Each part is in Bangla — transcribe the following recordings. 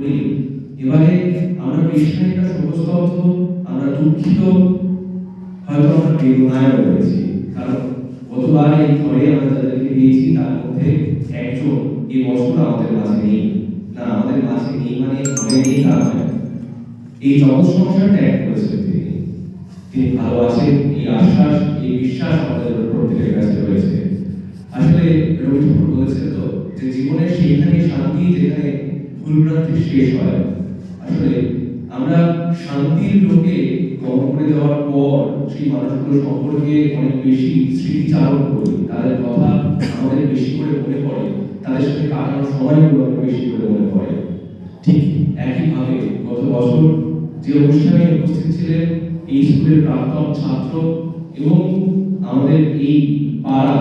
করি এবারে আমরা পেশায়িকা শোকস্তব্ধ আমরা দুঃখিত, হয়তো আমরা বেদনায় রয়েছি। কারণ গতবার এই ঘরে আমরা যাদেরকে দিয়েছি তার মধ্যে একজন এই বছর আমাদের মাঝে নেই। না, আমাদের মাঝে নেই মানে ঘরে নেই তা এই জগৎ সংসার ত্যাগ করেছেন তিনি। তিনি ভালো আছেন এই আশ্বাস, এই বিশ্বাস আমাদের প্রত্যেকের কাছে রয়েছে। আসলে রবি ঠাকুর বলেছেন তো যে জীবনের সেইখানে শান্তি যেখানে ভুলভ্রান্তি শেষ হয়। আসলে আমরা শান্তির লোকে গমন করে যাওয়ার পর সেই মানুষগুলো সম্পর্কে অনেক বেশি স্মৃতিচারণ করি। তাদের কথা আমাদের বেশি করে মনে পড়ে। তাদের সাথে কাটানোর সময়গুলো অনেক বেশি করে মনে পড়ে। ঠিক একইভাবে গত বছর যে অনুষ্ঠানে উপস্থিত ছিলেন এই স্কুলের প্রাক্তন ছাত্র এবং আমাদের এই পাড়া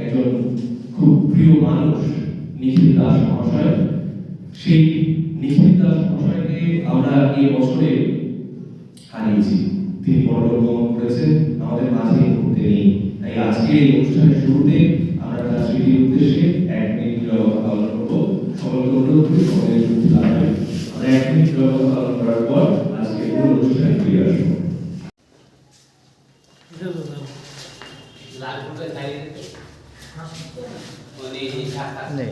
একজন খুব প্রিয় মানুষ নিখিল দাস মহাশয় সেই নিখিল দাস মহাশয়কে আমরা এই বছরে হারিয়েছি। তিনি পরলোক গমন করেছেন আমাদের মাঝে এই মুহূর্তে নেই। তাই আজকে এই অনুষ্ঠানের শুরুতে আমরা তার স্মৃতির উদ্দেশ্যে এক মিনিট নীরবতা পালন করব। সকলকে অনুরোধ করি সকলের শুনতে দাঁড়াবেন আমরা এক মিনিট নীরবতা পালন করার পর আজকে পুরো অনুষ্ঠানে ফিরে আসব। লাল ফুলটা খাইয়ে দিতে মানে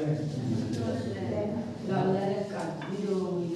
এই শাখা নেই তৎকালীন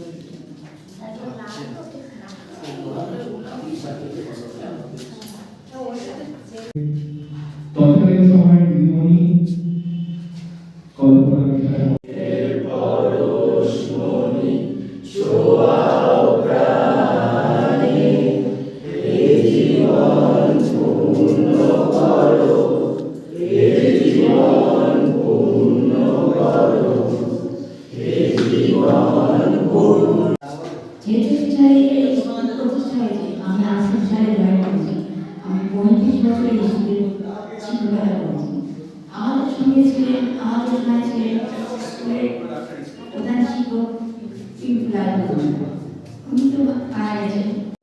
Obrigada, Dona. Muito paz,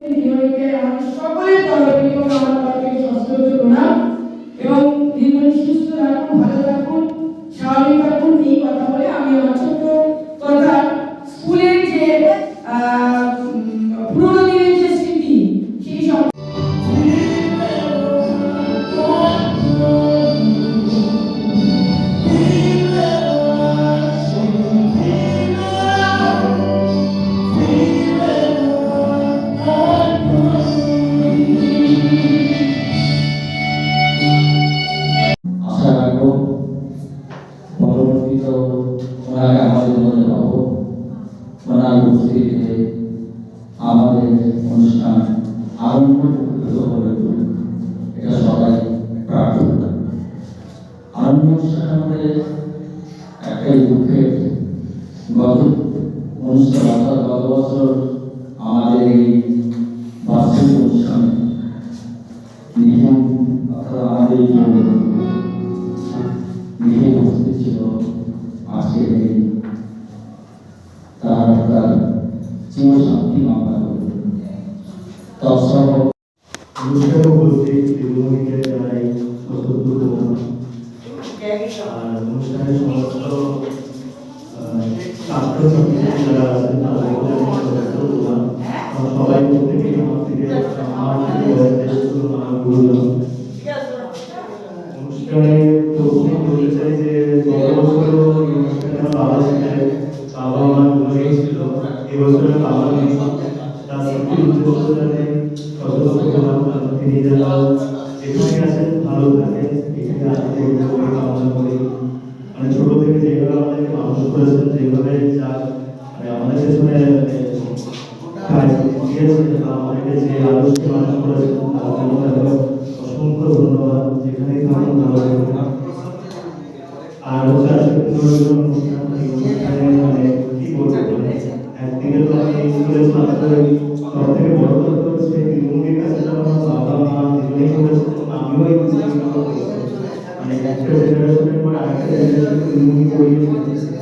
ওনাকে আমাদের মধ্যে পাবো ওনার উপস্থিতিতে আমাদের অনুষ্ঠান আরম্ভ এটা সবাই প্রার্থনা। আরম্ভ অনুষ্ঠানের মধ্যে একটাই দুঃখের গত অনুষ্ঠান, অর্থাৎ গত বছর আমাদের এই বার্ষিক অনুষ্ঠানে নিয়ম অর্থাৎ আমাদের অনুষ্ঠানে উপস্থিত দিদিমণিকে জানাই আর অনুষ্ঠানের সমস্ত ছাত্রছাত্রী যারা আছেন সবাই প্রত্যেকে আমার থেকে আমার গুরুজন অনুষ্ঠানে আমাদেরকে যে আদর্শে করেছেন অসংখ্য ধন্যবাদ থাকবেন আর হচ্ছে কি বলব একদিকে তো আমি স্কুলের সব থেকে বড় কথা হচ্ছে তৃণমূলের কাছে যখন বাবা মা দুজনেই করেছে আমিও এই মানে একটা জেনারেশনের পর আরেকটা জেনারেশন তৃণমূল করিয়েছে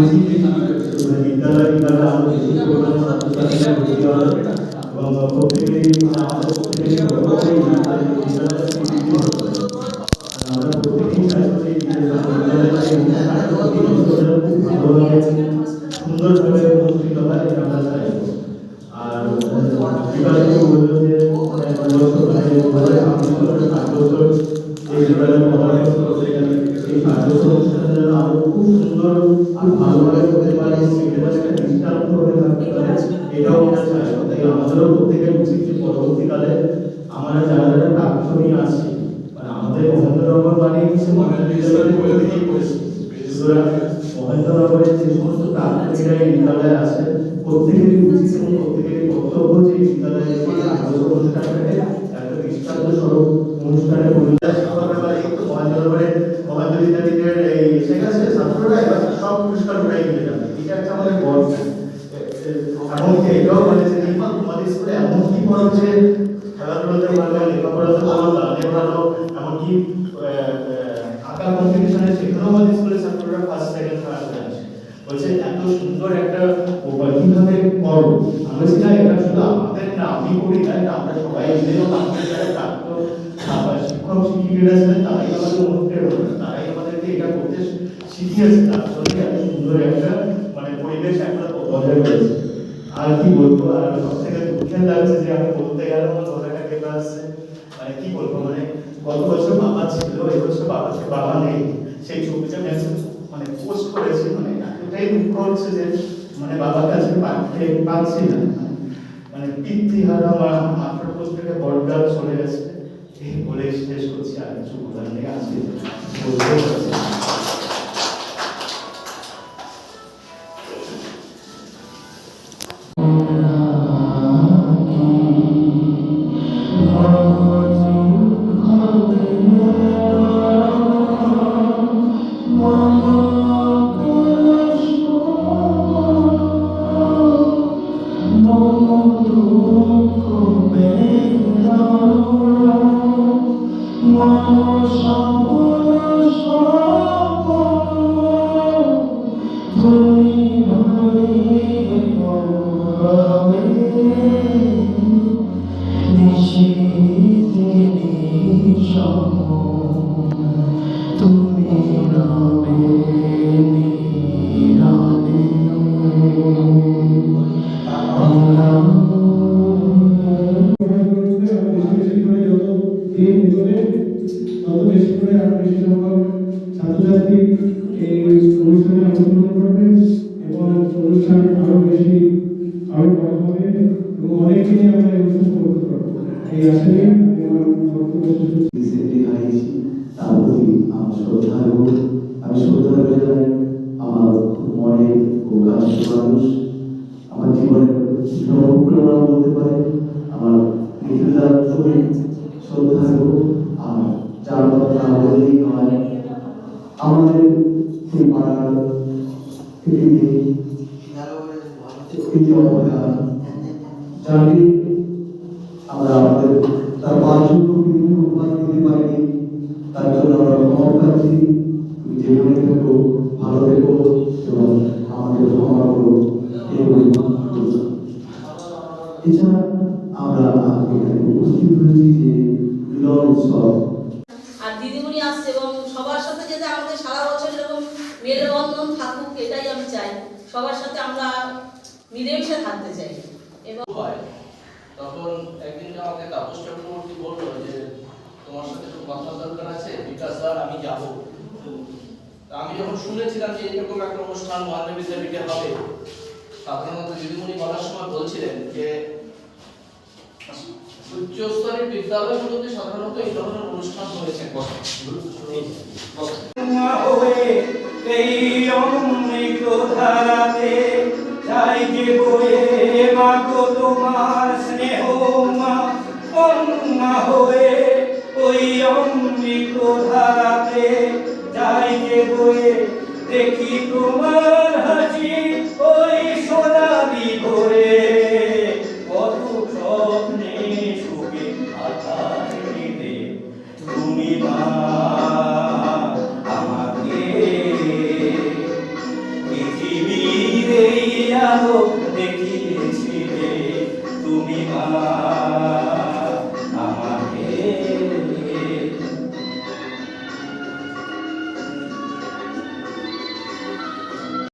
विद्यालय এবং এটাও তোমাদের স্কুলে এমন কি পড়ো যে খেলাধুলাতে ভালো, লেখাপড়াতে ভালো, গানে ভালো, এমনকি আঁকা কম্পিটিশনে সেখানেও আমাদের স্কুলের ছাত্ররা ফার্স্ট সেকেন্ড থার্ড আসে বলছে, এত সুন্দর একটা কীভাবে করো আমি বলছি এটা শুধু আমাদের না আমি করি না, এটা আমরা সবাই মিলে আমাদের যারা প্রাপ্ত শিক্ষক, শিক্ষিকারা ছিলেন, তারাই আমাদের অনুপ্রেরণা, তারাই আমাদেরকে এটা করতে শিখিয়েছে। তার জন্য এত সুন্দর একটা মানে পরিবেশ একটা বজায় রয়েছে। কি বলব আর সব থেকে দুঃখের লাগছে যে আমি বলতে গেলে আমার কথাটা কেটে আসছে মানে কি বলব মানে গত বছর বাবা ছিল এবছর বাবা ছিল বাবা নেই সেই ছবিটা মেসেজ মানে পোস্ট করেছি মানে এতটাই দুঃখ মানে বাবার কাছে পাচ্ছি না মানে পিতৃহারা মা উপর থেকে বড়গাল চলে গেছে এই বলে শেষ করছি আর কিছু বলার নেই বেশি সংখ্যক ছাত্রছাত্রী এই অনুষ্ঠানে অংশগ্রহণ এবং অনুষ্ঠান আরও বেশি আরও বড় হবে এবং অনেক দিনে আমরা এই অনুষ্ঠান আমি আমার বক্তব্য আমার আমি আমার কাছের মানুষ আমার পারে, আমার পৃথিবী এই যে অবহেলা জানি আমরা দিদিমণি এবং সবার সাথে যাতে আমাদের সারা বছর এরকম মেলবন্ধন থাকুক, এটাই আমি চাই। সবার সাথে আমরা মিলেমিশে থাকতে চাই। এবং তখন একদিন আমাকে তাপস চক্রবর্তী বলল যে, তোমার সাথে একটু কথা দরকার আছে? বিকাশ স্যার, আমি যাব। আমি যখন শুনেছিলাম যে এরকম একটা অনুষ্ঠান মহানবী বিদ্যাপীঠে হবে, সাধারণত দিদিমণি বলার সময় বলছিলেন যে উচ্চস্তরের বিদ্যালয়গুলোতে সাধারণত এই ধরনের অনুষ্ঠান হয়েছে। মা বয়ে দেখি তোমার